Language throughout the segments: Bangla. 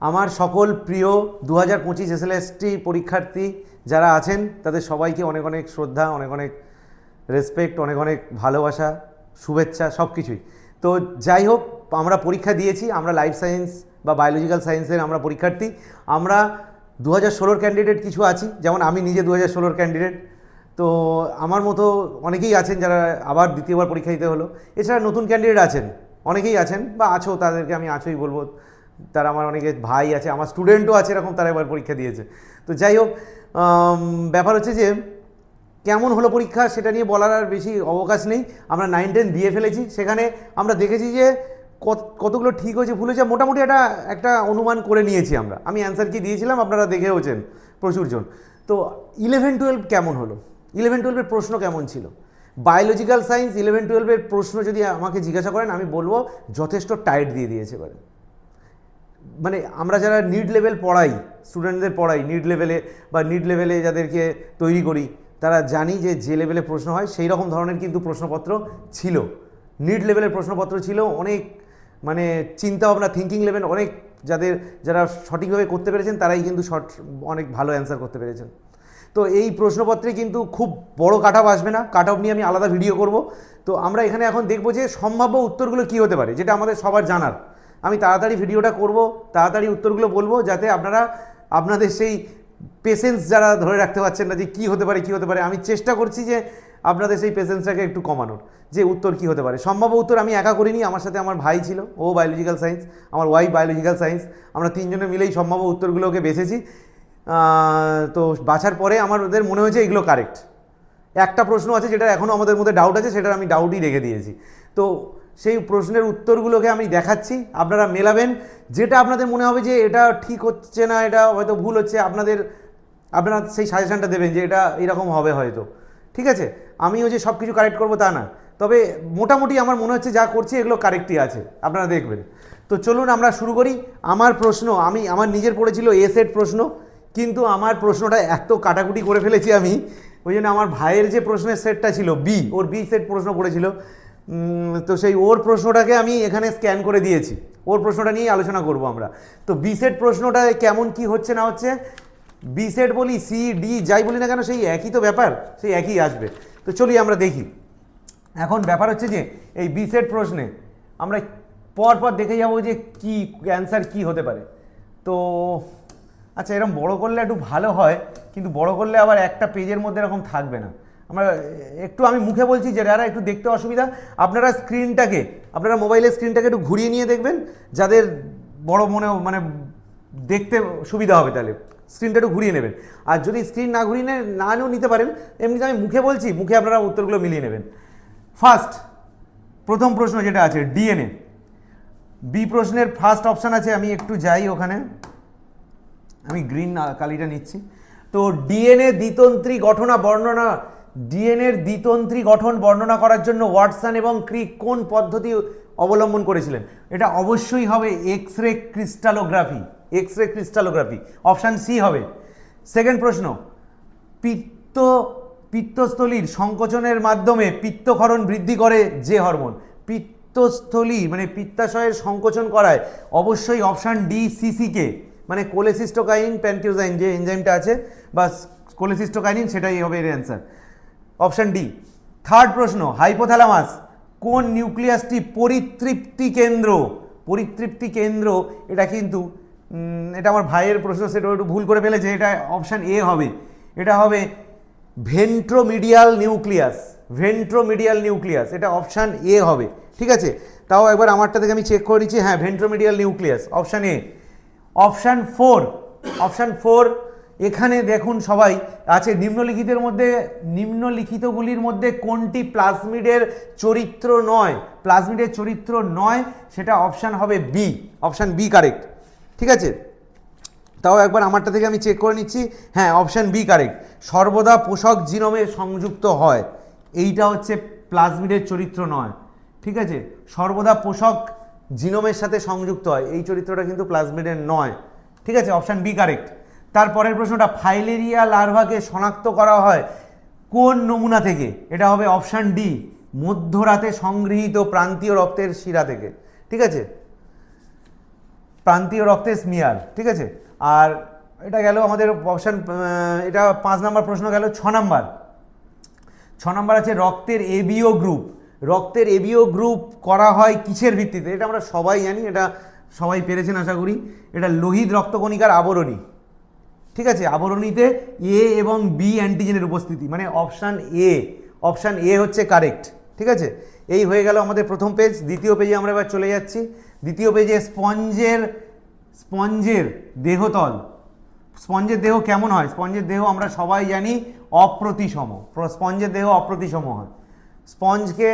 আমার সকল প্রিয় দু হাজার পঁচিশ এস এসএলএসটি পরীক্ষার্থী যারা আছেন, তাদের সবাইকে অনেক অনেক শ্রদ্ধা, অনেক অনেক রেসপেক্ট অনেক অনেক ভালোবাসা, শুভেচ্ছা সব কিছুই তো যাই হোক, আমরা পরীক্ষা দিয়েছি, আমরা লাইফ সায়েন্স বা বায়োলজিক্যাল সায়েন্সের আমরা পরীক্ষার্থী। আমরা দু হাজার ষোলোর ক্যান্ডিডেট কিছু আছি, যেমন আমি নিজে দু হাজার ষোলোর ক্যান্ডিডেট তো আমার মতো অনেকেই আছেন যারা আবার দ্বিতীয়বার পরীক্ষা দিতে হলো। এছাড়া নতুন ক্যান্ডিডেট আছেন, অনেকেই আছেন বা আছো, তাদেরকে আমি আছোই বলব। তারা আমার অনেকে ভাই আছে, আমার স্টুডেন্টও আছে, এরকম তারা এবার পরীক্ষা দিয়েছে। তো যাই হোক ব্যাপার হচ্ছে যে, কেমন হলো পরীক্ষা সেটা নিয়ে বলার আর বেশি অবকাশ নেই। আমরা নাইন টেন দিয়ে ফেলেছি। সেখানে আমরা দেখেছি যে, কত- কতগুলো ঠিক হয়েছে, ভুল হয়েছে, মোটামুটি একটা একটা অনুমান করে নিয়েছি আমরা। আমি অ্যান্সার কি দিয়েছিলাম, আপনারা দেখেওছেন প্রচুরজন। তো ইলেভেন টুয়েলভ কেমন হলো? ইলেভেন টুয়েলভের প্রশ্ন কেমন ছিল? বায়োলজিক্যাল সায়েন্স ইলেভেন টুয়েলভের প্রশ্ন যদি আমাকে জিজ্ঞাসা করেন, আমি বলব যথেষ্ট টাইট দিয়ে দিয়েছে এবারে। মানে আমরা যারা নিড লেভেল পড়াই স্টুডেন্টদের পড়াই নিড লেভেলে বা নিড লেভেলে যাদেরকে তৈরি করি, তারা জানি যে যে লেভেলে প্রশ্ন হয়, সেই রকম ধরনের কিন্তু প্রশ্নপত্র ছিল। নিড লেভেলের প্রশ্নপত্র ছিল, অনেক মানে চিন্তা ভাবনা থিঙ্কিং লেভেল অনেক যাদের যারা সঠিকভাবে করতে পেরেছেন, তারাই কিন্তু শর্ট অনেক ভালো অ্যান্সার করতে পেরেছেন। তো এই প্রশ্নপত্রে কিন্তু খুব বড় কাট অফ আসবে না। কাট অফ নিয়ে আমি আলাদা ভিডিও করব। তো আমরা এখানে এখন দেখব যে সম্ভাব্য উত্তরগুলো কী হতে পারে, যেটা আমাদের সবার জানার। আমি তাড়াতাড়ি ভিডিওটা করব, তাড়াতাড়ি উত্তরগুলো বলব, যাতে আপনারা, আপনাদের সেই পেশেন্স যারা ধরে রাখতে পারছেন না যে কী হতে পারে, কী হতে পারে, আমি চেষ্টা করছি যে আপনাদের সেই পেশেন্সটাকে একটু কমানোর, যে উত্তর কী হতে পারে। সম্ভাব্য উত্তর আমি একা করিনি, আমার সাথে আমার ভাই ছিল, ও বায়োলজিক্যাল সায়েন্স আমার ওয়াইফ বায়োলজিক্যাল সায়েন্স আমরা তিনজনে মিলেই সম্ভাব্য উত্তরগুলোকে বেছেছি। তো বাছার পরে আমাদের মনে হয়েছে এগুলো কারেক্ট একটা প্রশ্ন আছে যেটা এখনও আমাদের মধ্যে ডাউট আছে সেটা আমি ডাউটই রেখে দিয়েছি। তো সেই প্রশ্নের উত্তরগুলোকে আমি দেখাচ্ছি। আপনারা মেলাবেন। যেটা আপনাদের মনে হবে যে এটা ঠিক হচ্ছে না, এটা হয়তো ভুল হচ্ছে, আপনাদের, আপনারা সেই সাজেশনটা দেবেন যে এটা এরকম হবে হয়তো। ঠিক আছে? আমিও যে সব কিছু কারেক্ট করব তা না। তবে মোটামুটি আমার মনে হচ্ছে যা করছি এগুলো কারেক্টই আছে। আপনারা দেখবেন। তো চলুন আমরা শুরু করি। আমার প্রশ্ন, আমি, আমার নিজের পড়েছিল এ সেট প্রশ্ন, কিন্তু আমার প্রশ্নটা এত কাটাকুটি করে ফেলেছি আমি, ওই জন্য আমার ভাইয়ের যে প্রশ্নের সেটটা ছিল বি ওর বি সেট প্রশ্ন পড়েছিল। তো সেই ওর প্রশ্নটাকে আমি এখানে স্ক্যান করে দিয়েছি। ওর প্রশ্নটা নিয়েই আলোচনা করব আমরা। তো বি সেট প্রশ্নটা কেমন, কি হচ্ছে, না হচ্ছে? বি সেট বলি সি ডি যাই বলি না কেন, সেই একই তো ব্যাপার, সেই একই আসবে। তো চলি আমরা দেখি। এখন ব্যাপার হচ্ছে যে, এই বি সেট প্রশ্নে আমরা পর পর দেখে যাব যে কি অ্যান্সার কি হতে পারে। তো আচ্ছা এরকম বড় করলে একটু ভালো হয়, কিন্তু বড় করলে আবার একটা পেজের মধ্যে এরকম থাকবে না। আমরা, একটু আমি মুখে বলছি যারা একটু দেখতে অসুবিধা, আপনারা স্ক্রিনটাকে, আপনারা মোবাইলের স্ক্রিনটাকে একটু ঘুরিয়ে নিয়ে দেখবেন, যাদের বড় মনে মানে দেখতে সুবিধা হবে তাহলে, স্ক্রিনটা একটু ঘুরিয়ে নেবেন। আর যদি স্ক্রিন না ঘুরিয়ে নে- না নিয়েও নিতে পারেন, এমনিতে আমি মুখে বলছি, মুখে আপনারা উত্তরগুলো মিলিয়ে নেবেন। ফার্স্ট, প্রথম প্রশ্ন যেটা আছে, ডিএনএ। বি প্রশ্নের ফার্স্ট অপশান আছে, আমি একটু যাই ওখানে। আমি গ্রিন কালিটা নিচ্ছি। তো ডিএনএ দ্বিতন্ত্রী গঠনা বর্ণনা ডিএনএর দ্বিতন্ত্রী গঠন বর্ণনা করার জন্য ওয়াটসন এবং ক্রিক কোন পদ্ধতি অবলম্বন করেছিলেন? এটা অবশ্যই হবে x ray crystallography. X ray crystallography. Option C হবে। সেকেন্ড প্রশ্ন, পিত্ত, পিত্তস্থলীর সংকোচনের মাধ্যমে পিত্তক্ষরণ বৃদ্ধি করে যে হরমোন? পিত্তস্থলী মানে পিত্তাশয়ের সংকোচন করায় অবশ্যই অপশান ডি সিসিকে মানে কোলেসিস্টোকাইন প্যান্টিওজাইন যে এনজাইমটা আছে বা কোলেসিস্টোকাইনিন সেটাই হবে এর অ্যান্সার অপশান ডি। থার্ড প্রশ্ন, হাইপোথ্যালামাস কোন নিউক্লিয়াসটি পরিতৃপ্তি কেন্দ্র? পরিতৃপ্তি কেন্দ্র, এটা কিন্তু এটা আমার ভাইয়ের প্রশ্ন, সেটা একটু ভুল করে ফেলেছে, এটা অপশান এ হবে। এটা হবে ভেন্ট্রোমিডিয়াল নিউক্লিয়াস ভেন্ট্রোমিডিয়াল নিউক্লিয়াস, এটা অপশান এ হবে, ঠিক আছে? তাও একবার আমারটা থেকে আমি চেক করে নিচ্ছি হ্যাঁ ventromedial nucleus, option A. Option four option four এখানে দেখুন সবাই, আছে নিম্নলিখিতের মধ্যে, নিম্নলিখিতগুলির মধ্যে কোনটি প্লাজমিডের চরিত্র নয়? প্লাজমিডের চরিত্র নয়, সেটা অপশান হবে বি অপশান বি কারেক্ট ঠিক আছে? তাও একবার আমারটা থেকে আমি চেক করে নিচ্ছি। হ্যাঁ অপশান বি কারেক্ট সর্বদা পোষক জিনোমে সংযুক্ত হয়। এইটা হচ্ছে প্লাজমিডের চরিত্র নয়। ঠিক আছে? সর্বদা পোষক জিনোমের সাথে সংযুক্ত হয়। এই চরিত্রটা কিন্তু প্লাজমিডের নয়। ঠিক আছে? অপশান বি কারেক্ট তারপরের প্রশ্নটা, ফাইলেরিয়া লার্ভাকে শনাক্ত করা হয় কোন নমুনা থেকে? এটা হবে অপশান ডি, মধ্যরাতে সংগৃহীত প্রান্তীয় রক্তের শিরা থেকে। ঠিক আছে? প্রান্তীয় রক্তে স্মিয়ার, ঠিক আছে? আর এটা গেল আমাদের অপশান এটা পাঁচ নাম্বার প্রশ্ন গেল, ছ নাম্বার। ছ নম্বর আছে রক্তের এবিও গ্রুপ। রক্তের এবিও গ্রুপ করা হয় কিসের ভিত্তিতে? এটা আমরা সবাই জানি, এটা সবাই পেরেছেন আশা করি। এটা লোহিত রক্তকণিকার আবরণী। ঠিক আছে? আবরণীতে এ এবং বি অ্যান্টিজেনের উপস্থিতি মানে অপশান এ অপশান এ হচ্ছে কারেক্ট ঠিক আছে? এই হয়ে গেল আমাদের প্রথম পেজ দ্বিতীয় পেজে আমরা এবার চলে যাচ্ছি। দ্বিতীয় পেজে স্পঞ্জের স্পঞ্জের দেহতল। স্পঞ্জের দেহ কেমন হয়? স্পঞ্জের দেহ আমরা সবাই জানি অপ্রতিসম, স্পঞ্জের দেহ অপ্রতিসম হয়। স্পঞ্জকে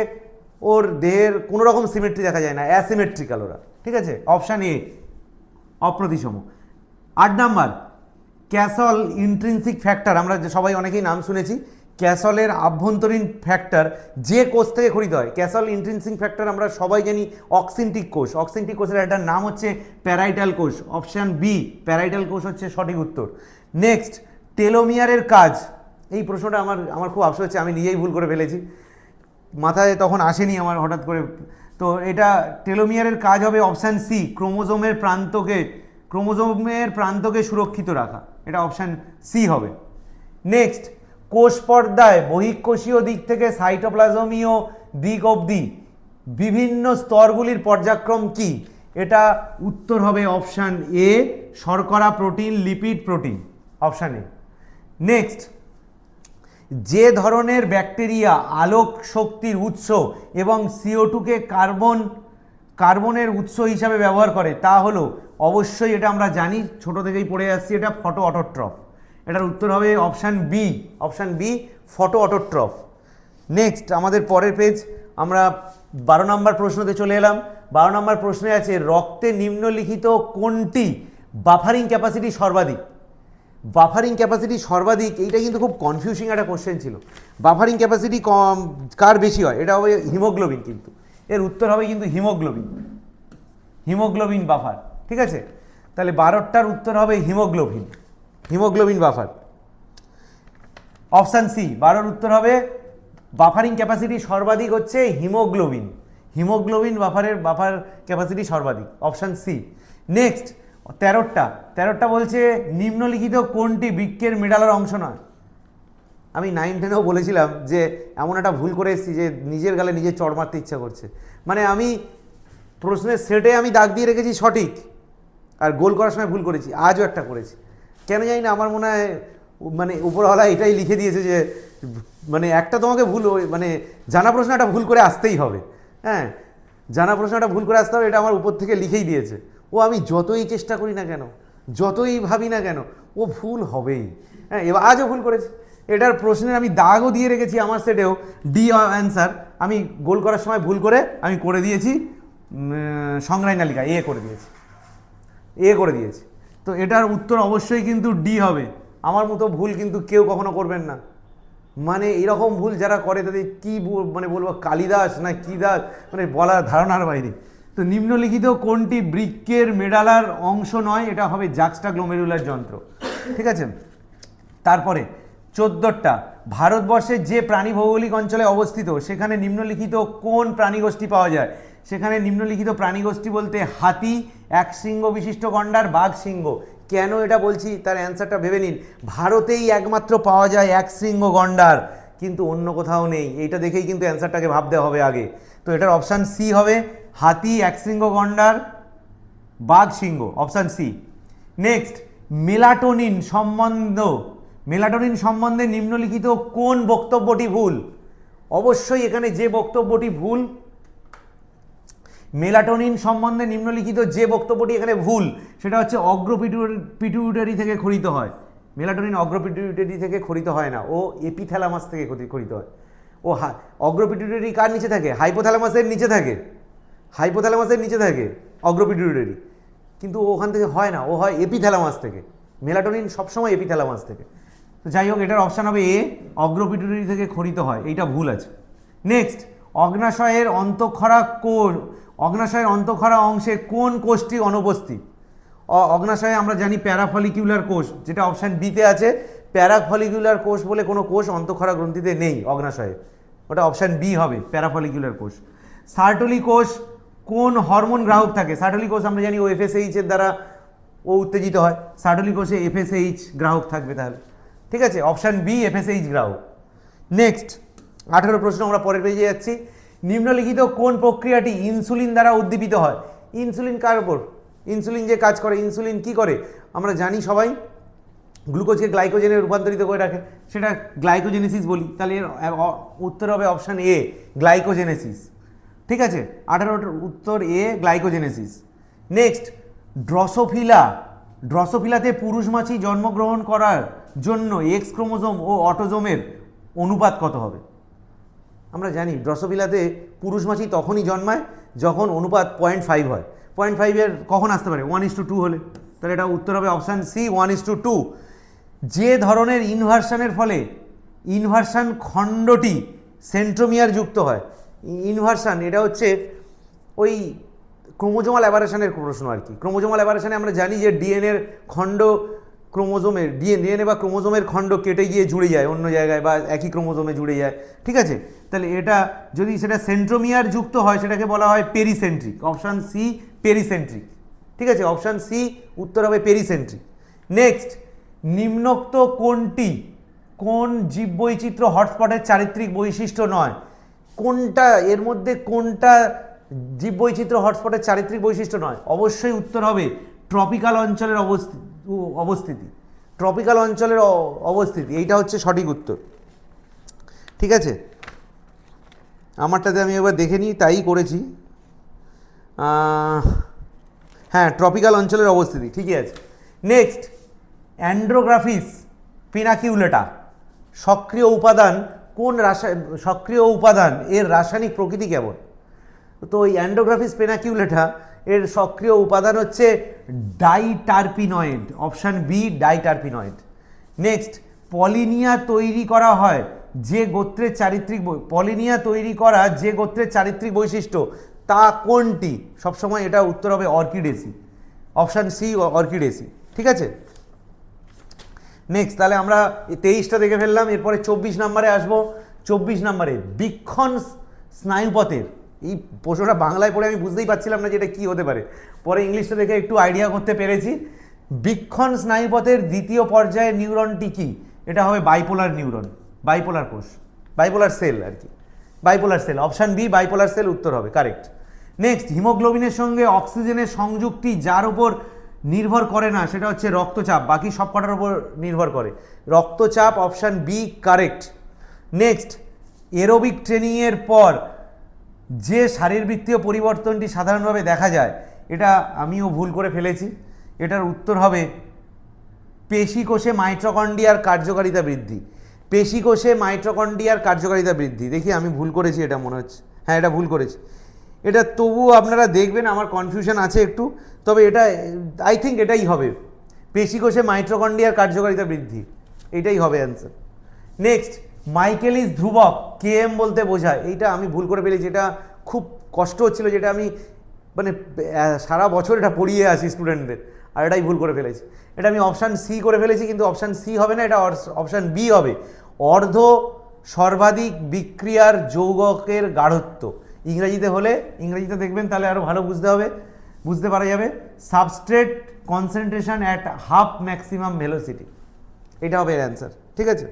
ওর দেহের কোনো রকম সিমেট্রি দেখা যায় না অ্যাসিমেট্রিক্যাল ওরা, ঠিক আছে? অপশান এ অপ্রতিসম। আট নাম্বার ক্যাসল ইন্ট্রিনসিক ফ্যাক্টর, আমরা যে সবাই অনেকেই নাম শুনেছি, ক্যাসলের আভ্যন্তরীণ ফ্যাক্টর যে কোষ থেকে খরিত হয়, ক্যাসল ইন্ট্রিনসিক ফ্যাক্টর আমরা সবাই জানি অক্সিন্টিক কোষ। অক্সিন্টিক কোষের একটা নাম হচ্ছে প্যারাইটাল কোষ, অপশান বি, প্যারাইটাল কোষ হচ্ছে সঠিক উত্তর। নেক্সট, টেলোমিয়ারের কাজ। এই প্রশ্নটা আমার আমার খুব আফসোস হচ্ছে, আমি নিজেই ভুল করে ফেলেছি। মাথায় তখন আসেনি আমার হঠাৎ করে। তো এটা টেলোমিয়ারের কাজ হবে অপশান সি, ক্রোমোজোমের প্রান্তকে ক্রোমোজোমের প্রান্তকে সুরক্ষিত রাখা। এটা অপশান সি হবে। নেক্সট কোষ পর্দায় বহিঃকোষীয় দিক থেকে সাইটোপ্লাজমীয় দিক অবধি বিভিন্ন স্তরগুলির পর্যাক্রম কি? এটা উত্তর হবে অপশান এ শর্করা protein lipid protein option A next যে ধরনের ব্যাকটেরিয়া আলোক শক্তির উৎস এবং সিও টুকে কার্বন কার্বনের উৎস হিসাবে ব্যবহার করে, তা হলো অবশ্যই এটা আমরা জানি, ছোট থেকেই পড়ে আসছি, এটা ফটো অটোট্রফ। এটার উত্তর হবে option B option B, photoautotroph. Next, আমাদের পরের পেজ, আমরা বারো নম্বর প্রশ্নতে চলে এলাম। বারো নম্বর প্রশ্নে আছে, রক্তে নিম্নলিখিত কোনটি বাফারিং ক্যাপাসিটি সর্বাধিক? বাফারিং ক্যাপাসিটি সর্বাধিক, এইটা কিন্তু খুব কনফিউজিং একটা কোশ্চেন ছিল। বাফারিং ক্যাপাসিটি কম, কার বেশি হয়? এটা হবে হিমোগ্লোবিন কিন্তু। এর উত্তর হবে কিন্তু হিমোগ্লোবিন। হিমোগ্লোবিন বাফার ঠিক আছে? তাহলে বারোটার উত্তর হবে haemoglobin. Haemoglobin buffer. Option C, বারোর উত্তর হবে বাফারিং ক্যাপাসিটি সর্বাধিক হচ্ছে হিমোগ্লোবিন। হিমোগ্লোবিন বাফারের, বাফার ক্যাপাসিটি সর্বাধিক। Option C. নেক্সট তেরোটা তেরোটা বলছে নিম্নলিখিত কোনটি বৃক্ষের মেডালের অংশ নয়? আমি নাইন টেনেও বলেছিলাম যে এমন একটা ভুল করে এসেছি যে নিজের গালে নিজে চড় মারতে ইচ্ছা করছে। মানে আমি প্রশ্নের সেটে আমি দাগ দিয়ে রেখেছি সঠিক। আর গোল করার সময় ভুল করেছি, আজও একটা করেছি। কেন জানি না, আমার মনে হয় মানে উপরওয়ালা এটাই লিখে দিয়েছে যে মানে একটা তোমাকে ভুল মানে জানা প্রশ্ন একটা ভুল করে আসতেই হবে। হ্যাঁ জানা প্রশ্নটা ভুল করে আসতে হবে, এটা আমার উপর থেকে লিখেই দিয়েছে। ও আমি যতই চেষ্টা করি না কেন, যতই ভাবি না কেন, ও ভুল হবেই। হ্যাঁ এবার আজও ভুল করেছি। এটার প্রশ্নের আমি দাগও দিয়ে রেখেছি আমার সেটেও ডি অ্যান্সার আমি গোল করার সময় ভুল করে আমি করে দিয়েছি সংগ্রাই নালিকা এ করে দিয়েছি। এ করে দিয়েছে। তো এটার উত্তর অবশ্যই কিন্তু ডি হবে। আমার মতো ভুল কিন্তু কেউ কখনো করবেন না। মানে এরকম ভুল যারা করে তাদের কি মানে বলব কালিদাস না কি দাস মানে বলার ধারণার বাইরে। তো নিম্নলিখিত কোনটি বৃক্কের মেডালার অংশ নয়, এটা হবে জাক্সটা গ্লোমেরুলার যন্ত্র। ঠিক আছে? তারপরে চোদ্দোটা, ভারতবর্ষের যে প্রাণী ভৌগোলিক অঞ্চলে অবস্থিত, সেখানে নিম্নলিখিত কোন প্রাণীগোষ্ঠী পাওয়া যায়? সেখানে নিম্নলিখিত প্রাণীগোষ্ঠী বলতে হাতি, এক শৃঙ্গ বিশিষ্ট গন্ডার, বাঘ সিংহ কেন এটা বলছি? তার অ্যান্সারটা ভেবে নিন। ভারতেই একমাত্র পাওয়া যায় এক শৃঙ্গ গন্ডার, কিন্তু অন্য কোথাও নেই। এইটা দেখেই কিন্তু অ্যান্সারটাকে ভাবতে হবে আগে। তো এটার অপশান সি হবে হাতি, এক শৃঙ্গ গন্ডার, বাঘ সিংহ অপশান সি। নেক্সট, মেলাটোনিন সম্বন্ধ। মেলাটোনিন সম্বন্ধে নিম্নলিখিত কোন বক্তব্যটি ভুল? অবশ্যই এখানে যে বক্তব্যটি ভুল মেলাটোনিন সম্বন্ধে নিম্নলিখিত যে বক্তব্যটি এখানে ভুল, সেটা হচ্ছে অগ্রপিটুয়ারি পিটুইটারি থেকে খরিত হয়। মেলাটোনিন অগ্রপিটুইটারি থেকে খরিত হয় না। ও এপিথ্যালামাস থেকে খরিত হয়। ও অগ্রপিটুইটারি কার নিচে থাকে? হাইপোথ্যালামাসের নিচে থাকে। হাইপোথ্যালামাসের নিচে থাকে অগ্রপিটুইটারি কিন্তু ওখান থেকে হয় না, ও হয় এপিথ্যালামাস থেকে। মেলাটোনিন সবসময় এপিথ্যালামাস থেকে। তো যাই হোক, এটার অপশান হবে এ অগ্রপিটুইটারি থেকে খরিত হয়। এইটা ভুল আছে। নেক্সট, অগ্নাশয়ের অন্তঃক্ষরা কোষ অগ্নাশয়ের অন্তঃক্ষরা অংশে কোন কোষটি অনুপস্থিত? অগ্নাশয়ে আমরা জানি প্যারাফলিকিউলার কোষ, যেটা অপশান বিতে আছে। প্যারাফলিকিউলার কোষ বলে কোনো কোষ অন্তঃক্ষরা গ্রন্থিতে নেই অগ্নাশয়ে। ওটা অপশান বি হবে প্যারাফলিকিউলার কোষ। সার্টলি কোষ, কোন হরমোন গ্রাহক থাকে? সার্টলি কোষ আমরা জানি ও এফএসএইচ এর দ্বারা ও উত্তেজিত হয়। সার্টলি কোষে এফএসএইচ গ্রাহক থাকবে তাহলে। ঠিক আছে, অপশান বি এফএসএইচ গ্রাহক। নেক্সট আঠেরো প্রশ্ন আমরা পরের পেজে যাচ্ছি। নিম্নলিখিত কোন প্রক্রিয়াটি ইনসুলিন দ্বারা উদ্দীপিত হয়? ইনসুলিন কার উপর? ইনসুলিন যে কাজ করে, ইনসুলিন কি করে? আমরা জানি সবাই, গ্লুকোজকে গ্লাইকোজেনে রূপান্তরিত করে রাখে। সেটা গ্লাইকোজেনেসিস বলি, তাহলে এর উত্তর হবে অপশান এ, গ্লাইকোজেনেসিস। ঠিক আছে? আঠারোটার উত্তর এ, গ্লাইকোজেনেসিস। Next, drosophila. ড্রসোফিলাতে পুরুষ মাছি জন্মগ্রহণ করার জন্য এক্স ক্রোমোজোম ও অটোজোমের অনুপাত কত হবে? আমরা জানি ড্রসোফিলাতে পুরুষ মাছি তখনই জন্মায় যখন অনুপাত পয়েন্ট ফাইভ হয়। পয়েন্ট ফাইভের কখন আসতে পারে? ওয়ান ইস টু টু হলে। তাহলে এটা উত্তর হবে option C one is to two যে ধরনের ইনভার্সানের ফলে ইনভার্সান খণ্ডটি সেন্ট্রোমিয়ার যুক্ত হয়। ইনভার্সান এটা হচ্ছে ওই ক্রোমোজোমাল অ্যাবারেশনের প্রশ্ন আর কি। ক্রোমোজোমাল অ্যাবারেশনে আমরা জানি যে ডিএনএর খণ্ড ক্রোমোজোমের ডিএনএ বা ক্রোমোজোমের খণ্ড কেটে গিয়ে জুড়ে যায় অন্য জায়গায় বা একই ক্রোমোজোমে জুড়ে যায়। ঠিক আছে? তাহলে এটা যদি সেটা সেন্ট্রোমিয়ার যুক্ত হয়, সেটাকে বলা হয় পেরিসেন্ট্রিক। Option C, পেরিসেন্ট্রিক। ঠিক আছে? অপশান সি, উত্তর হবে পেরিসেন্ট্রিক। নেক্সট, নিম্নোক্ত কোনটি? কোন জীববৈচিত্র্য হটস্পটের চারিত্রিক বৈশিষ্ট্য নয়? কোনটা, এর মধ্যে কোনটা জীববৈচিত্র্য হটস্পটের চারিত্রিক বৈশিষ্ট্য নয়? অবশ্যই উত্তর হবে ট্রপিক্যাল অঞ্চলের অবস্থি উ- অবস্থিতি। ট্রপিক্যাল অঞ্চলের অবস্থিতি, এইটা হচ্ছে সঠিক উত্তর। ঠিক আছে? আমারটাতে আমি এবার দেখে নিই, তাই করেছি। হ্যাঁ ট্রপিক্যাল অঞ্চলের অবস্থিতি, ঠিকই আছে। নেক্সট অ্যান্ড্রোগ্রাফিস পিনাকিউলেটা সক্রিয় উপাদান, কোন রাসা, সক্রিয় উপাদান, এর রাসায়নিক প্রকৃতি কেমন? তো ওই অ্যান্ড্রোগ্রাফিস পেনাকিউলেটা এর সক্রিয় উপাদান হচ্ছে diterpenoid, option B, diterpenoid. Next, pollinia তৈরি করা হয় যে গোত্রের চারিত্রিক পলিনিয়া তৈরি করা যে গোত্রের চারিত্রিক বৈশিষ্ট্য, তা কোনটি? সবসময় এটা উত্তর হবে অর্কিডেসি। Option C অর্কিডেসি। ঠিক আছে? নেক্সট, তাহলে আমরা তেইশটা দেখে ফেললাম, এরপরে চব্বিশ নম্বরে আসব। চব্বিশ নম্বরে বিক্ষণ স্নায়ুপথের এই প্রশ্নটা বাংলায় পড়ে আমি বুঝতেই পারছিলাম না যে এটা কী হতে পারে। পরে ইংলিশটা দেখে একটু আইডিয়া করতে পেরেছি। বীক্ষণ স্নায়ুপথের দ্বিতীয় পর্যায়ের নিউরনটি কী? এটা হবে বাইপোলার নিউরন বাইপোলার কোষ বাইপোলার সেল আর কি। Bipolar cell option B bipolar cell উত্তর হবে কারেক্ট নেক্সট হিমোগ্লোবিনের সঙ্গে অক্সিজেনের সংযুক্তি যার উপর নির্ভর করে না, সেটা হচ্ছে রক্তচাপ, বাকি সব কটার উপর নির্ভর করে। রক্তচাপ option B correct next aerobic ট্রেনিংয়ের পর যে শারীরবৃত্তীয় পরিবর্তনটি সাধারণভাবে দেখা যায়, এটা আমিও ভুল করে ফেলেছি। এটার উত্তর হবে পেশিকোষে মাইট্রোকন্ডিয়ার কার্যকারিতা বৃদ্ধি। পেশিকোষে মাইট্রোকন্ডিয়ার কার্যকারিতা বৃদ্ধি। দেখি আমি ভুল করেছি, এটা মনে হচ্ছে। হ্যাঁ এটা ভুল করেছি। এটা তবুও আপনারা দেখবেন, আমার কনফিউশন আছে একটু, তবে এটা আই থিঙ্ক এটাই হবে। পেশিকোষে মাইট্রোকন্ডিয়ার কার্যকারিতা বৃদ্ধি। এটাই হবে অ্যান্সার নেক্সট মাইকেলিস ধ্রুবক, কে এম বলতে বোঝায়। এইটা আমি ভুল করে ফেলেছি, এটা খুব কষ্ট হচ্ছিল, যেটা আমি মানে সারা বছর এটা পড়িয়ে আসি স্টুডেন্টদের আর এটাই ভুল করে ফেলেছি। এটা আমি অপশান সি করে ফেলেছি, কিন্তু অপশান সি হবে না, এটা অপশান বি হবে। অর্ধ সর্বাধিক বিক্রিয়ার যৌগকের গাঢ়ত্ব। ইংরেজিতে হলে, ইংরেজিতে দেখবেন তাহলে আরও ভালো বুঝতে হবে, বুঝতে পারা যাবে। Substrate concentration at half maximum velocity এটা হবে অ্যান্সার ঠিক আছে?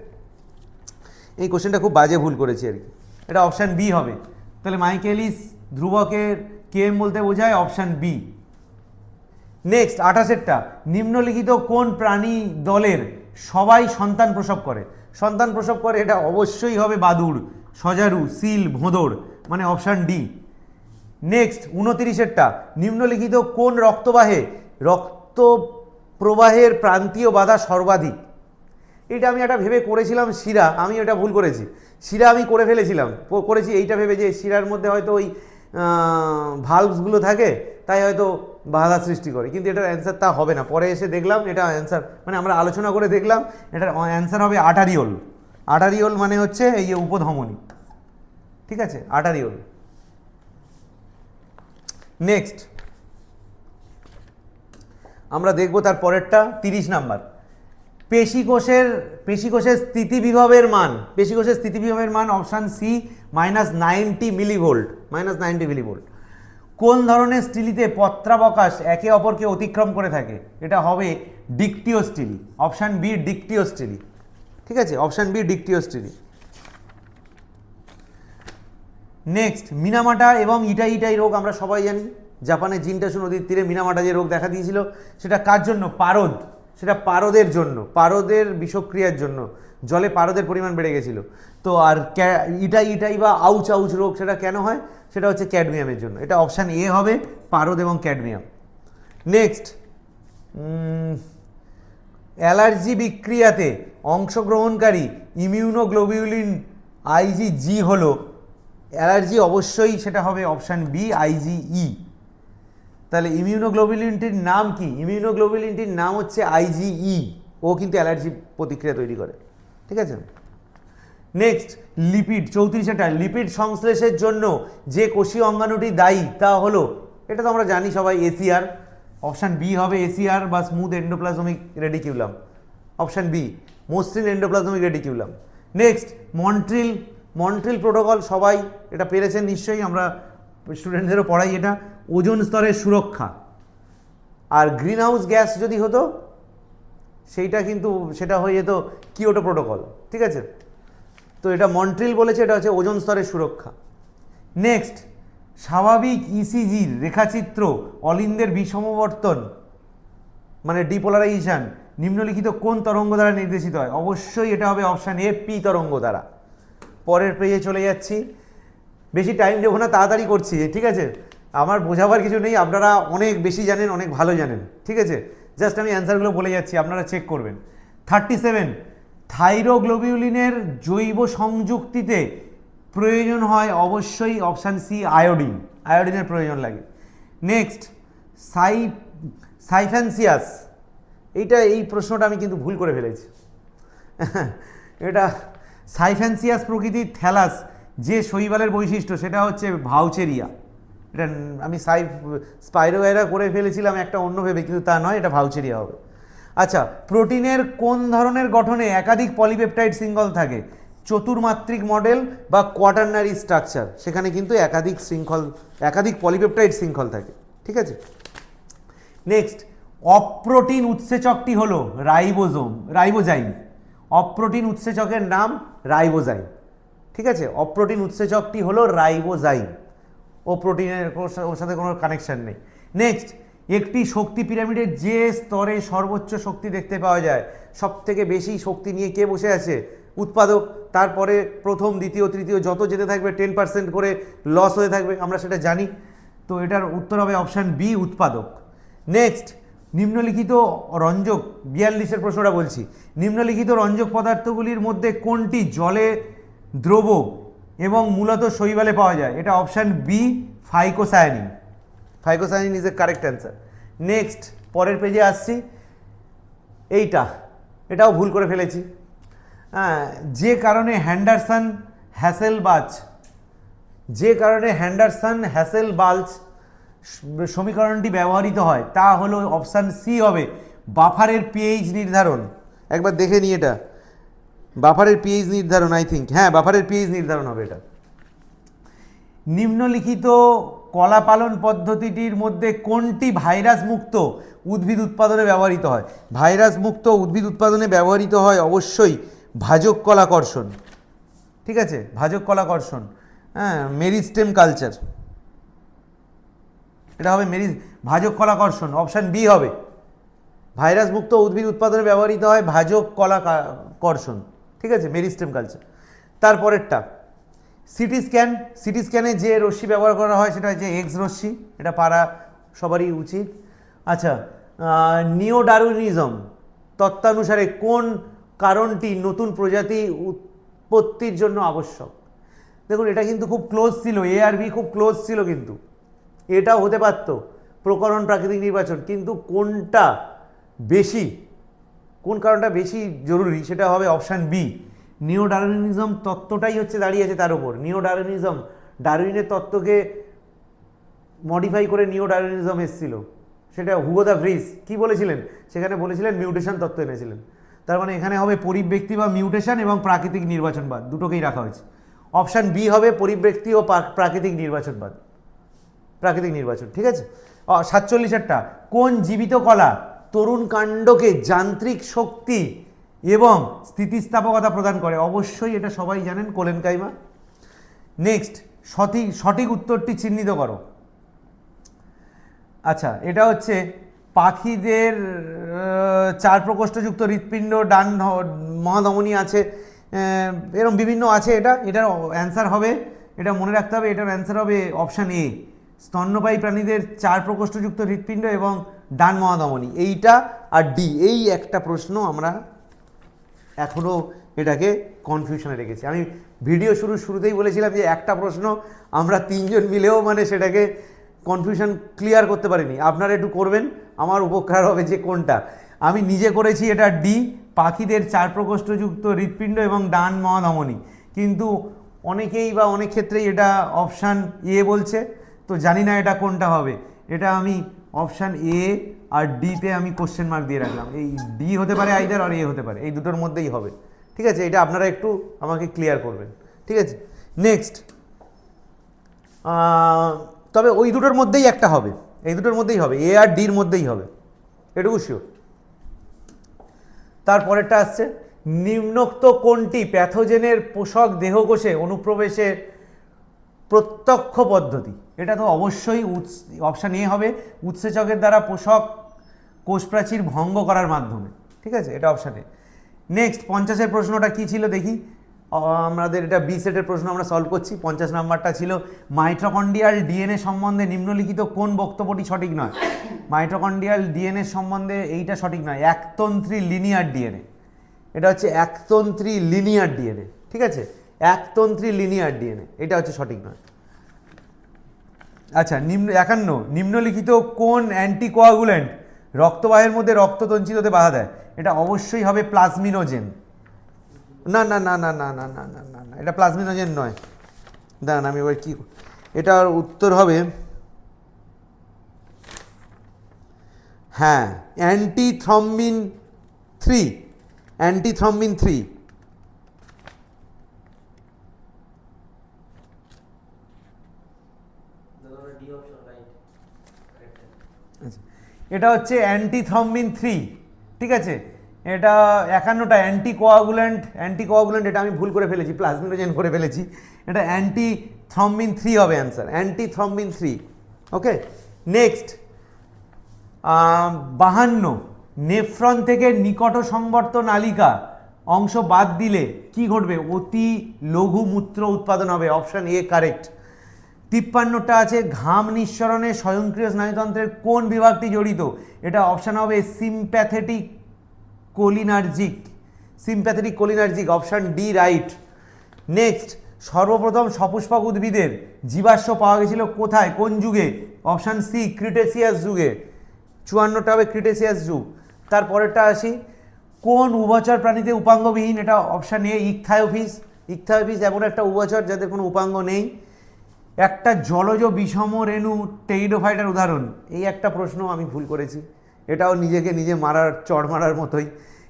এই কোশ্চেনটা খুব বাজে ভুল করেছি আর কি। এটা অপশান বি হবে। তাহলে মাইকেলিস ধ্রুবকের কে এম বলতে বোঝায় অপশান বি নেক্সট আঠাশেরটা। নিম্নলিখিত কোন প্রাণী দলের সবাই সন্তান প্রসব করে? সন্তান প্রসব করে এটা অবশ্যই হবে বাদুড়, সজারু, সিল ভোঁদর মানে অপশান ডি নেক্সট উনতিরিশেরটা। নিম্নলিখিত কোন রক্তবাহে রক্ত প্রবাহের প্রান্তীয় বাধা সর্বাধিক? এটা আমি একটা ভেবে করেছিলাম শিরা, আমি এটা ভুল করেছি। শিরা আমি করে ফেলেছিলাম। করেছি এইটা ভেবে যে শিরার মধ্যে হয়তো ওই ভালভসগুলো থাকে, তাই হয়তো বাধা সৃষ্টি করে। কিন্তু এটার অ্যান্সার তা হবে না। পরে এসে দেখলাম এটা অ্যান্সার মানে আমরা আলোচনা করে দেখলাম, এটার অ্যান্সার হবে আটারিওল আটারিওল মানে হচ্ছে এই যে উপধমনী। ঠিক আছে? আটারিওল নেক্সট আমরা দেখব তার পরেরটা, তিরিশ নাম্বার। পেশিকোষের পেশিকোষের স্থিতিবিভবের মান, পেশিকোষের স্থিতিবিভবের মান option C minus ninety millivolt minus ninety millivolt কোন ধরনের স্টিলিতে পত্রাবকাশ একে অপরকে অতিক্রম করে থাকে? এটা হবে ডিকটিও স্টিলি। Option B ডিকটিও স্টিলি। ঠিক আছে? Option B dictyostele. Next Minamata এবং ইটাই ইটাই রোগ আমরা সবাই জানি। জাপানের জিনটাসু নদীর তীরে মিনামাটা যে রোগ দেখা দিয়েছিল, সেটা কার জন্য? পারদ। সেটা পারদের জন্য, পারদের বিষক্রিয়ার জন্য। জলে পারদের পরিমাণ বেড়ে গেছিল। তো আর ইটাই ইটাই বা আউচ আউচ রোগ সেটা কেন হয়? সেটা হচ্ছে ক্যাডমিয়ামের জন্য। এটা অপশান এ হবে, পারদ এবং ক্যাডমিয়াম। নেক্সট অ্যালার্জি বিক্রিয়াতে অংশগ্রহণকারী ইমিউনোগ্লোবিউলিন আইজিজি হলো। অ্যালার্জি অবশ্যই সেটা হবে অপশান বি, আইজিই। তাহলে ইমিউনোগ্লোবিউলিনটির নাম কি? ইমিউনোগ্লোবিউলিনটির নাম হচ্ছে আইজিই ও কিন্তু অ্যালার্জি প্রতিক্রিয়া তৈরি করে। ঠিক আছে? নেক্সট লিপিড চৌত্রিশটা লিপিড সংশ্লেষের জন্য যে কোষীয় অঙ্গাণুটি দায়ী, তা হলো, এটা তো আমরা জানি সবাই এসিআর অপশান বি হবে এসিআর বা smooth endoplasmic reticulum option B মসৃণ endoplasmic reticulum next Montreal Montreal protocol সবাই এটা পেরেছেন নিশ্চয়ই, আমরা স্টুডেন্টদেরও পড়াই এটা ওজন স্তরের সুরক্ষা। আর গ্রিন হাউস গ্যাস যদি হতো, সেইটা কিন্তু সেটা হয়ে যেত কিওটো প্রোটোকল ঠিক আছে? তো এটা মন্ট্রিল বলেছে, এটা হচ্ছে ওজন স্তরের সুরক্ষা। নেক্সট স্বাভাবিক ইসিজির রেখাচিত্র, অলিন্দের বিষমবর্তন মানে ডিপোলারাইজেশন নিম্নলিখিত কোন তরঙ্গ দ্বারা নির্দেশিত হয়? অবশ্যই এটা হবে অপশান এ পি তরঙ্গ দ্বারা। পরের পেজে চলে যাচ্ছি। বেশি টাইম দেবো না, তাড়াতাড়ি করছি, ঠিক আছে? আমার বোঝাবার কিছু নেই, আপনারা অনেক বেশি জানেন, অনেক ভালো জানেন, ঠিক আছে? জাস্ট আমি অ্যান্সারগুলো বলে যাচ্ছি, আপনারা চেক করবেন। থার্টি সেভেন থাইরোগ্লোবিউলিনের জৈব সংযুক্তিতে প্রয়োজন হয় অবশ্যই অপশান সি আয়োডিন আয়োডিনের প্রয়োজন লাগে। নেক্সট সাই সাইফ্যান্সিয়াস এইটা, এই প্রশ্নটা আমি কিন্তু ভুল করে ফেলেছি। এটা সাইফ্যান্সিয়াস প্রকৃতির থ্যালাস যে শৈবালের বৈশিষ্ট্য, সেটা হচ্ছে ভাউচেরিয়া। এটা আমি সাই স্পাইরোগাইরা করে ফেলেছিলাম, একটা অন্য ভেবে, কিন্তু তা নয়, এটা ভাউচেরিয়া হবে। আচ্ছা প্রোটিনের কোন ধরনের গঠনে একাধিক পলিপেপটাইড শৃঙ্খল থাকে? চতুর্মাত্রিক মডেল বা কোয়াটারনারি স্ট্রাকচার, সেখানে কিন্তু একাধিক শৃঙ্খল, একাধিক পলিপেপটাইড শৃঙ্খল থাকে, ঠিক আছে? নেক্সট, অপ্রোটিন উৎসেচকটি হলো রাইবোজোম, রাইবোজাইম। অপ্রোটিন উৎসেচকের নাম রাইবোজাইম। ঠিক আছে? অপ্রোটিন উৎসেচকটি হলো রাইবোজাইম। ও প্রোটিনের ওর সাথে কোনো কানেকশন নেই। নেক্সট একটি শক্তি পিরামিডের যে স্তরে সর্বোচ্চ শক্তি দেখতে পাওয়া যায় সব থেকে বেশি শক্তি নিয়ে কে বসে আছে? উৎপাদক। তারপরে প্রথম, দ্বিতীয়, তৃতীয়, যত যেতে থাকবে টেন পার্সেন্ট করে লস হয়ে থাকবে, আমরা সেটা জানি। তো এটার উত্তর হবে অপশান বি উৎপাদক। নেক্সট নিম্নলিখিত রঞ্জক, বিয়াল্লিশের প্রশ্নটা বলছি। নিম্নলিখিত রঞ্জক পদার্থগুলির মধ্যে কোনটি জলে দ্রব এবং মূলত শৈবালে পাওয়া যায়। এটা option B phycocyanin phycocyanin is a correct answer next পরের পেজে আসছি। এইটা, এটাও ভুল করে ফেলেছি। হ্যাঁ যে কারণে হ্যান্ডারসন হ্যাসেলবাচ যে কারণে হ্যান্ডারসন হ্যাসেল বাল্চ সমীকরণটি ব্যবহৃত হয়, তা হলো অপশান সি হবে বাফারের পিএইচ নির্ধারণ। একবার দেখে নিই এটা। বাফারের পিএইচ নির্ধারণ আই থিঙ্ক হ্যাঁ বাফারের পিএইচ নির্ধারণ হবে এটা। নিম্নলিখিত কলা পালন পদ্ধতিটির মধ্যে কোনটি ভাইরাস মুক্ত উদ্ভিদ উৎপাদনে ব্যবহৃত হয়? ভাইরাস মুক্ত উদ্ভিদ উৎপাদনে ব্যবহৃত হয় অবশ্যই ভাজক কলাকর্ষণ। ঠিক আছে? ভাজক কলাকর্ষণ। হ্যাঁ মেরিস্টেম কালচার। এটা হবে মেরি, ভাজক কলাকর্ষণ, অপশান বি হবে। ভাইরাস মুক্ত উদ্ভিদ উৎপাদনে ব্যবহৃত হয় ভাজক কলা কর্ষণ ঠিক আছে, মেরিস্টেম কালচার। তারপরেরটা সিটি স্ক্যান সিটি স্ক্যানে যে রশ্মি ব্যবহার করা হয় সেটা হচ্ছে এক্স রশ্মি, এটা পারা সবারই উচিত। আচ্ছা নিওডারুনিজম তত্ত্বানুসারে কোন কারণটি নতুন প্রজাতি উৎপত্তির জন্য আবশ্যক? দেখুন, এটা কিন্তু খুব ক্লোজ ছিল এ আর বি খুব ক্লোজ ছিল কিন্তু। এটাও হতে পারত, প্রকরণ প্রাকৃতিক নির্বাচন, কিন্তু কোনটা বেশি কোন কারণটা বেশি জরুরি? সেটা হবে অপশান বি নিও ডারউইনিজম তত্ত্বটাই হচ্ছে দাঁড়িয়ে আছে তার উপর। নিও ডারউইনিজম ডারউইনের তত্ত্বকে মডিফাই করে নিও ডারউইনিজম এসেছিল। সেটা হুগো দা ভ্রিস কী বলেছিলেন? সেখানে বলেছিলেন মিউটেশন তত্ত্ব এনেছিলেন। তার মানে এখানে হবে পরিব্যক্তি বা মিউটেশন এবং প্রাকৃতিক নির্বাচনবাদ। দুটোকেই রাখা হয়েছে। অপশান বি হবে পরিব্যক্তি ও প্রাকৃতিক নির্বাচনবাদ। প্রাকৃতিক নির্বাচন, ঠিক আছে? সাতচল্লিশেরটা, কোন জীবিত কলা তরুণ কাণ্ডকে যান্ত্রিক শক্তি এবং স্থিতিস্থাপকতা প্রদান করে। অবশ্যই এটা সবাই জানেন কোলেন কাইমা। নেক্সট সঠিক সঠিক উত্তরটি চিহ্নিত করো। আচ্ছা এটা হচ্ছে পাখিদের চার প্রকোষ্ঠযুক্ত হৃৎপিণ্ড, ডান মহাধমনী আছে এরকম বিভিন্ন আছে। এটা, এটার অ্যান্সার হবে, এটা মনে রাখতে হবে, এটার অ্যান্সার হবে অপশান এ স্তন্যপায়ী প্রাণীদের চার প্রকোষ্ঠযুক্ত হৃৎপিণ্ড এবং ডান মহাধমনী এইটা আর ডি, এই একটা প্রশ্ন আমরা এখনও এটাকে কনফিউশনে রেখেছি। আমি ভিডিও শুরু শুরুতেই বলেছিলাম যে একটা প্রশ্ন আমরা তিনজন মিলেও মানে সেটাকে কনফিউশন ক্লিয়ার করতে পারিনি। আপনারা একটু করবেন, আমার উপকার হবে যে কোনটা। আমি নিজে করেছি এটা ডি, পাখিদের চার প্রকোষ্ঠযুক্ত হৃৎপিণ্ড এবং ডান মহাধমনী কিন্তু অনেকেই বা অনেক ক্ষেত্রেই এটা অপশান এ বলছে, তো জানি না এটা কোনটা হবে। এটা আমি অপশান এ আর ডিতে আমি কোশ্চেন মার্ক দিয়ে রাখলাম। এই ডি হতে পারে আইদার আর এ হতে পারে। এই দুটোর মধ্যেই হবে। ঠিক আছে? এটা আপনারা একটু আমাকে ক্লিয়ার করবেন। ঠিক আছে? নেক্সট তবে ওই দুটোর মধ্যেই একটা হবে। এই দুটোর মধ্যেই হবে। এ আর ডির মধ্যেই হবে। এটুকু শিওর তারপরেরটা আসছে। নিম্নোক্ত কোনটি? প্যাথোজেনের পোষক দেহকোষে অনুপ্রবেশের প্রত্যক্ষ পদ্ধতি। এটা তো অবশ্যই উৎস অপশান এ হবে, উৎসেচকের দ্বারা পোষক কোষপ্রাচীর ভঙ্গ করার মাধ্যমে। ঠিক আছে? এটা অপশান নেক্সট পঞ্চাশের প্রশ্নটা কি ছিল দেখি? আমাদের এটা বি সেটের প্রশ্ন আমরা সলভ করছি। পঞ্চাশ নাম্বারটা ছিল মাইট্রোকন্ডিয়াল ডিএনএ সম্বন্ধে নিম্নলিখিত কোন বক্তব্যটি সঠিক নয়? মাইট্রোকন্ডিয়াল ডিএনএ সম্বন্ধে এইটা সঠিক নয়। একতন্ত্রী লিনিয়ার ডিএনএ এটা হচ্ছে একতন্ত্রী লিনিয়ার ডিএনএ ঠিক আছে? একতন্ত্রী লিনিয়ার ডিএনএ এটা হচ্ছে সঠিক নয় আচ্ছা নিম্ন একান্ন নিম্নলিখিত কোন অ্যান্টিকোয়াগুলেন্ট রক্তবাহের মধ্যে রক্ততঞ্চিত হতে বাধা দেয় এটা অবশ্যই হবে প্লাজমিনোজেন না না না না না না না না না না এটা প্লাজমিনোজেন নয় দাঁড়ান আমি এবার কি এটার উত্তর হবে হ্যাঁ অ্যান্টিথ্রম্বিন থ্রি অ্যান্টিথ্রম্বিন থ্রি আচ্ছা এটা হচ্ছে অ্যান্টিথ্রম্বিন থ্রি, ঠিক আছে? এটা একান্নটা অ্যান্টি কোয়াগুল্যান্ট অ্যান্টি কোয়াগুল্যান্ট এটা আমি ভুল করে ফেলেছি, প্লাজমিনোজেন করে ফেলেছি। এটা অ্যান্টি থ্রম্বিন থ্রি হবে answer anti thrombin three, okay? Next বাহান্ন, নেফ্রন থেকে নিকট সংবর্ত নালিকা, অংশ বাদ দিলে কি ঘটবে? অতি লঘু মূত্র উৎপাদন হবে, অপশান এ, কারেক্ট। তিপ্পান্নটা আছে, ঘাম নিঃসরণে স্বয়ংক্রিয় স্নায়ুতন্ত্রের কোন বিভাগটি জড়িত? এটা অপশান হবে sympathetic cholinergic sympathetic cholinergic option D right next সর্বপ্রথম সপুষ্পক উদ্ভিদের জীবাশ্ম পাওয়া গেছিল কোথায়? কোন যুগে? অপশান সি ক্রিটেসিয়াস যুগে। চুয়ান্নটা হবে ক্রিটেসিয়াস যুগ। তারপরেরটা আসি। কোন উভচর প্রাণীতে উপাঙ্গবিহীন? এটা অপশান এ ইকথায়োফিস ইকথায়োফিস এমন একটা উভচর যাদের কোনো উপাঙ্গ নেই। একটা জলজ বিষম রেণু টেইডোফাইটার উদাহরণ। এই একটা প্রশ্ন আমি ভুল করেছি। এটাও নিজেকে নিজে মারার, চড় মারার মতোই।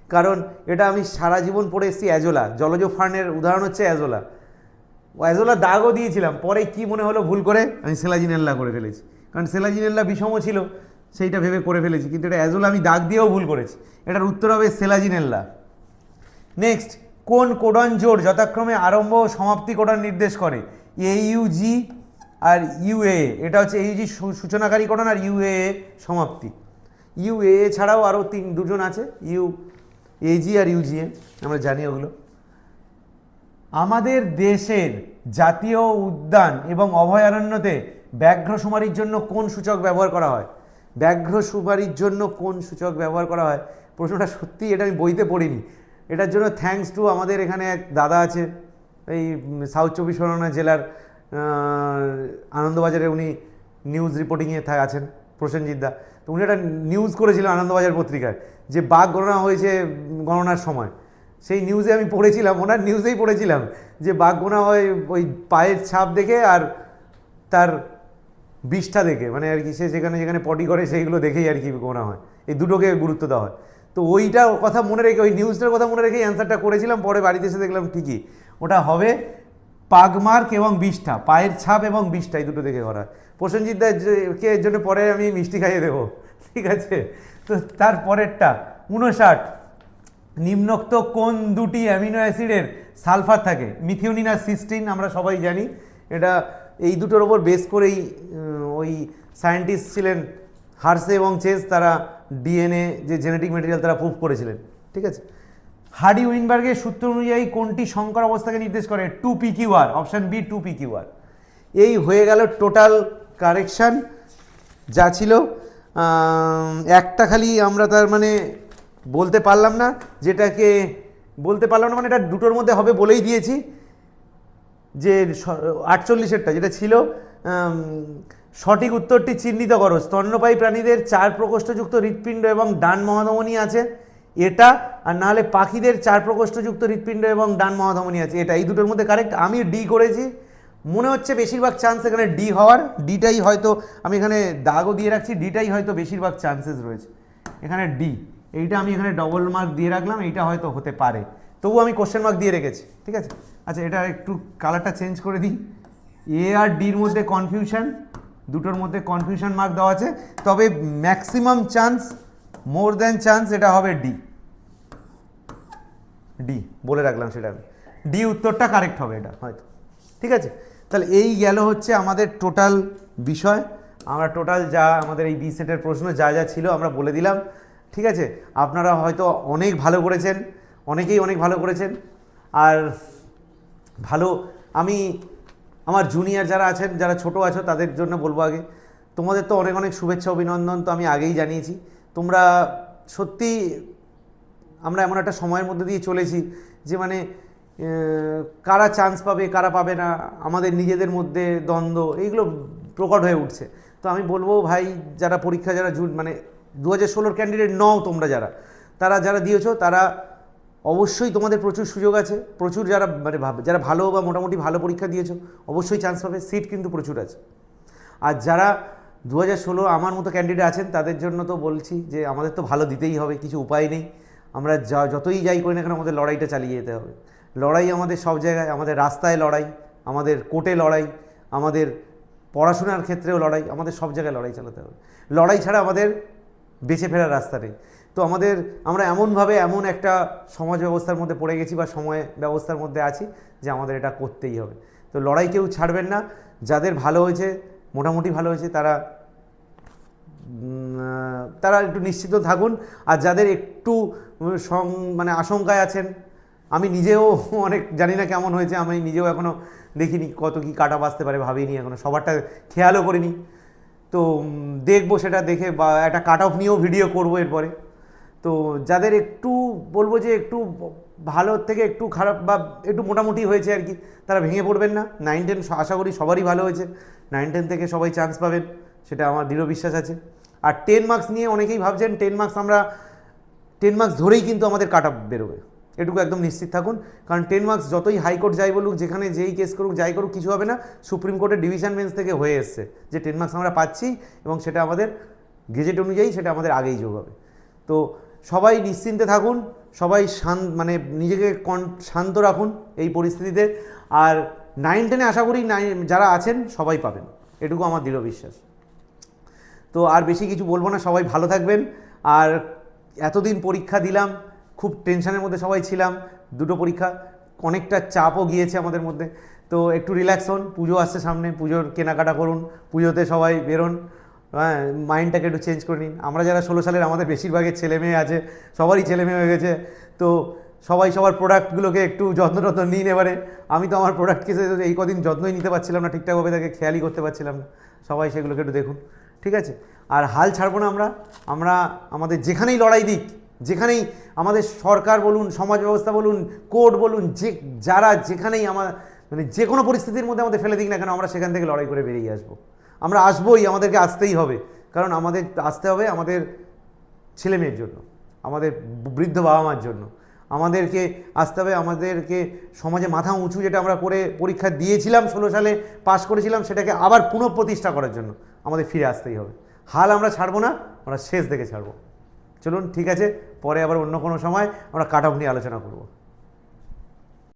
কারণ এটা আমি সারা জীবন পড়ে এসেছি অ্যাজোলা। জলজ ফার্নের উদাহরণ হচ্ছে অ্যাজোলা। অ্যাজোলা দাগও দিয়েছিলাম। পরে কি মনে হলো ভুল করে? আমি সেলাজিনেল্লা করে ফেলেছি। কারণ সেলাজিনেল্লা বিষম ছিল, সেইটা ভেবে করে ফেলেছি। কিন্তু এটা অ্যাজোলা আমি দাগ দিয়েও ভুল করেছি। এটার উত্তর হবে সেলাজিনেল্লা। নেক্সট, কোন কোডন জোর যথাক্রমে আরম্ভ ও সমাপ্তি কোডন নির্দেশ করে? এইউজি আর ইউএ এটা হচ্ছে এইউজি সূচনাকারী কোডন আর ইউএ সমাপ্তি। ইউএ ছাড়াও আরও তিন, দুজন আছে ইউ এজি আর ইউজিএ আমরা জানি ওগুলো। আমাদের দেশের জাতীয় উদ্যান এবং অভয়ারণ্যতে ব্যাঘ্র শুমারির জন্য কোন সূচক ব্যবহার করা হয়? ব্যাঘ্র শুমারির জন্য কোন সূচক ব্যবহার করা হয়? প্রশ্নটা সত্যি এটা আমি বইতে পড়িনি। এটার জন্য থ্যাঙ্কস টু আমাদের এখানে এক দাদা আছে এই সাউথ চব্বিশ পরগনা জেলার আনন্দবাজারে উনি নিউজ রিপোর্টিংয়ে আছেন, প্রসেনজিৎ দা। তো উনি একটা নিউজ করেছিলেন আনন্দবাজার পত্রিকায়, যে বাঘ গণনা হয়েছে গণনার সময়। সেই নিউজে আমি পড়েছিলাম, ওনার নিউজেই পড়েছিলাম, যে বাঘ গোনা হয় ওই পায়ের ছাপ দেখে আর তার বিষটা দেখে মানে আর কি সে যেখানে যেখানে পটি করে সেইগুলো দেখেই আর কি গোনা হয়। এই দুটোকে গুরুত্ব দেওয়া হয়। তো ওইটা কথা মনে রেখে, ওই নিউজটার কথা মনে রেখেই অ্যান্সারটা করেছিলাম, পরে বাড়িতে এসে দেখলাম ঠিকই। ওটা হবে পাগমার্ক এবং বিষ্ঠা, পায়ের ছাপ এবং বিষ্ঠা এই দুটো দেখে করা। প্রসেনজিৎ কে এর জন্য পরে আমি মিষ্টি খাইয়ে দেবো? ঠিক আছে? তো তার পরেরটা উনষাট নিম্নোক্ত কোন দুটি অ্যামিনো অ্যাসিডের সালফার থাকে? মিথিওনিন আর সিস্টিন, আমরা সবাই জানি। এটা এই দুটোর ওপর বেস করেই ওই সায়েন্টিস্ট ছিলেন হার্সে এবং চেস, তারা ডিএনএ, যে জেনেটিক মেটেরিয়াল তারা প্রুভ করেছিলেন। ঠিক আছে? হার্ডি উইনবার্গের সূত্র অনুযায়ী কোনটি সংকর অবস্থাকে নির্দেশ করে? Two P Q R, option B, two P Q R. এই হয়ে গেল টোটাল কারেকশান, যা ছিল। একটা খালি আমরা তার মানে বলতে পারলাম না, যেটাকে বলতে পারলাম না মানে এটা দুটোর মধ্যে হবে বলেই দিয়েছি। যে আটচল্লিশেরটা যেটা ছিল সঠিক উত্তরটি চিহ্নিত করো। স্তন্যপায়ী প্রাণীদের চার প্রকোষ্ঠযুক্ত হৃৎপিণ্ড এবং ডান মহাধমনী আছে। এটা, আর নাহলে পাখিদের চার প্রকোষ্ঠযুক্ত হৃৎপিণ্ড এবং ডান মহাধমনী আছে। এটা এই দুটোর মধ্যে কারেক্ট আমি ডি করেছি। মনে হচ্ছে বেশিরভাগ চান্স এখানে ডি হওয়ার। ডিটাই হয়তো, আমি এখানে দাগও দিয়ে রাখছি। ডিটাই হয়তো বেশিরভাগ চান্সেস রয়েছে। এখানে ডি এইটা আমি এখানে ডবল মার্ক দিয়ে রাখলাম। এইটা হয়তো হতে পারে। তবু আমি কোশ্চেন মার্ক দিয়ে রেখেছি। ঠিক আছে? আচ্ছা এটা একটু কালারটা চেঞ্জ করে দিই। এ আর ডির মধ্যে কনফিউশন দুটোর মধ্যে কনফিউশন মার্ক দেওয়া আছে। তবে maximum chance more than chance এটা হবে ডি ডি বলে রাখলাম সেটা আমি। ডি উত্তরটা কারেক্ট হবে এটা, হয়তো। ঠিক আছে? তাহলে এই গেল হচ্ছে আমাদের টোটাল বিষয়। আমরা টোটাল যা আমাদের এই বি সেটের প্রশ্ন, যা যা ছিল আমরা বলে দিলাম। ঠিক আছে? আপনারা হয়তো অনেক ভালো করেছেন, অনেকেই অনেক ভালো করেছেন। আর ভালো, আমি, আমার জুনিয়র যারা আছেন, যারা ছোট আছো, তাদের জন্য বলব আগে। তোমাদের তো অনেক অনেক শুভেচ্ছা, অভিনন্দন তো আমি আগেই জানিয়েছি। তোমরা সত্যি আমরা এমন একটা সময়ের মধ্যে দিয়ে চলেছি যে মানে কারা চান্স পাবে, কারা পাবে না, আমাদের নিজেদের মধ্যে দ্বন্দ্ব, এইগুলো প্রকট হয়ে উঠছে। তো আমি বলব ভাই, যারা পরীক্ষা, যারা জু মানে দু হাজার ষোলোর ক্যান্ডিডেট নও তোমরা যারা। তারা যারা দিয়েছ, তারা অবশ্যই তোমাদের প্রচুর সুযোগ আছে। প্রচুর যারা মানে যারা ভালো বা মোটামুটি ভালো পরীক্ষা দিয়েছ, অবশ্যই চান্স পাবে। সিট কিন্তু প্রচুর আছে। আর যারা দু হাজার ষোলো আমার মতো ক্যান্ডিডেট আছেন, তাদের জন্য তো বলছি যে আমাদের তো ভালো দিতেই হবে, কিছু উপায় নেই। আমরা যা, যতই যাই করি না কেন আমাদের লড়াইটা চালিয়ে যেতে হবে। লড়াই আমাদের সব জায়গায়, আমাদের রাস্তায় লড়াই, আমাদের কোর্টে লড়াই, আমাদের পড়াশোনার ক্ষেত্রেও লড়াই, আমাদের সব জায়গায় লড়াই চালাতে হবে। লড়াই ছাড়া আমাদের বেঁচে ফেরার রাস্তা নেই। তো আমাদের, আমরা এমনভাবে এমন একটা সমাজ ব্যবস্থার মধ্যে পড়ে গেছি বা সময় ব্যবস্থার মধ্যে আছি যে আমাদের এটা করতেই হবে। তো লড়াই কেউ ছাড়বেন না। যাদের ভালো হয়েছে মোটামুটি ভালো হয়েছে, তারা তারা একটু নিশ্চিত থাকুন। আর যাদের একটু সং মানে আশঙ্কায় আছেন, আমি নিজেও অনেক, জানি না কেমন হয়েছে, আমি নিজেও এখনও দেখিনি কত কি কাটা বাঁচতে পারে, ভাবিনি এখনও সবারটা খেয়ালও করিনি। তো দেখব সেটা দেখে বা একটা কাট অফ নিয়েও ভিডিও করব এরপরে। তো যাদের একটু বলব যে একটু ভালো থেকে একটু খারাপ বা একটু মোটামুটি হয়েছে আর কি, তারা ভেঙে পড়বেন না। নাইন টেন আশা করি সবারই ভালো হয়েছে। নাইন টেন থেকে সবাই চান্স পাবেন, সেটা আমার দৃঢ় বিশ্বাস আছে। আর টেন মার্কস নিয়ে অনেকেই ভাবছেন টেন মার্কস আমরা টেন মার্কস ধরেই কিন্তু আমাদের কাট আপ বেরোবে। এটুকু একদম নিশ্চিত থাকুন। কারণ টেন মার্কস যতই হাইকোর্ট যাই বলুক, যেখানে যেই কেস করুক, যাই করুক, কিছু হবে না। সুপ্রিম কোর্টের ডিভিশন বেঞ্চ থেকে হয়ে এসছে যে টেন মার্কস আমরা পাচ্ছি এবং সেটা আমাদের গেজেট অনুযায়ী সেটা আমাদের আগেই যোগ হবে তো সবাই নিশ্চিন্তে থাকুন, সবাই শান মানে নিজেকে শান্ত রাখুন এই পরিস্থিতিতে। আর নাইন টেনে আশা করি নাইন যারা আছেন, সবাই পাবেন। এটুকু আমার দৃঢ় বিশ্বাস। তো আর বেশি কিছু বলব না, সবাই ভালো থাকবেন। আর এতদিন পরীক্ষা দিলাম, খুব টেনশনের মধ্যে সবাই ছিলাম, দুটো পরীক্ষা, অনেকটা চাপও গিয়েছে আমাদের মধ্যে। তো একটু রিল্যাক্স হন, পুজো আসছে সামনে, পুজোর কেনাকাটা করুন, পুজোতে সবাই বেরোন। হ্যাঁ মাইন্ডটাকে একটু চেঞ্জ করে নিন। আমরা যারা ষোলো সালের আমাদের বেশিরভাগের ছেলে মেয়ে আছে, সবারই ছেলে মেয়ে হয়ে গেছে। তো সবাই সবার প্রোডাক্টগুলোকে একটু যত্ন টত্ন নিন এবারে। আমি তো আমার প্রোডাক্টকে এই কদিন যত্নই নিতে পারছিলাম না ঠিকঠাকভাবে তাকে খেয়ালই করতে পারছিলাম না। সবাই সেগুলোকে একটু দেখুন, ঠিক আছে? আর হাল ছাড়বো না আমরা। আমরা আমাদের যেখানেই লড়াই দিক, যেখানেই আমাদের সরকার বলুন, সমাজ ব্যবস্থা বলুন কোর্ট বলুন, যে, যারা যেখানেই আমার মানে যে কোনো পরিস্থিতির মধ্যে আমাদের ফেলে দিক না কেন, আমরা সেখান থেকে লড়াই করে বেরিয়ে আসব। আমরা আসবোই, আমাদেরকে আসতেই হবে। কারণ আমাদের আসতে হবে আমাদের ছেলে মেয়ের জন্য, আমাদের বৃদ্ধ বাবা মার জন্য। আমাদেরকে আসতে হবে, আমাদেরকে সমাজে মাথা উঁচু যেটা আমরা করে পরীক্ষা দিয়েছিলাম, ষোলো সালে পাশ করেছিলাম, সেটাকে আবার পুনঃপ্রতিষ্ঠা করার জন্য আমাদের ফিরে আসতেই হবে। হাল আমরা ছাড়বো না, আমরা শেষ দেখে ছাড়বো। চলুন, ঠিক আছে, পরে আবার অন্য কোনো সময় আমরা কাট অফ নিয়ে আলোচনা করব।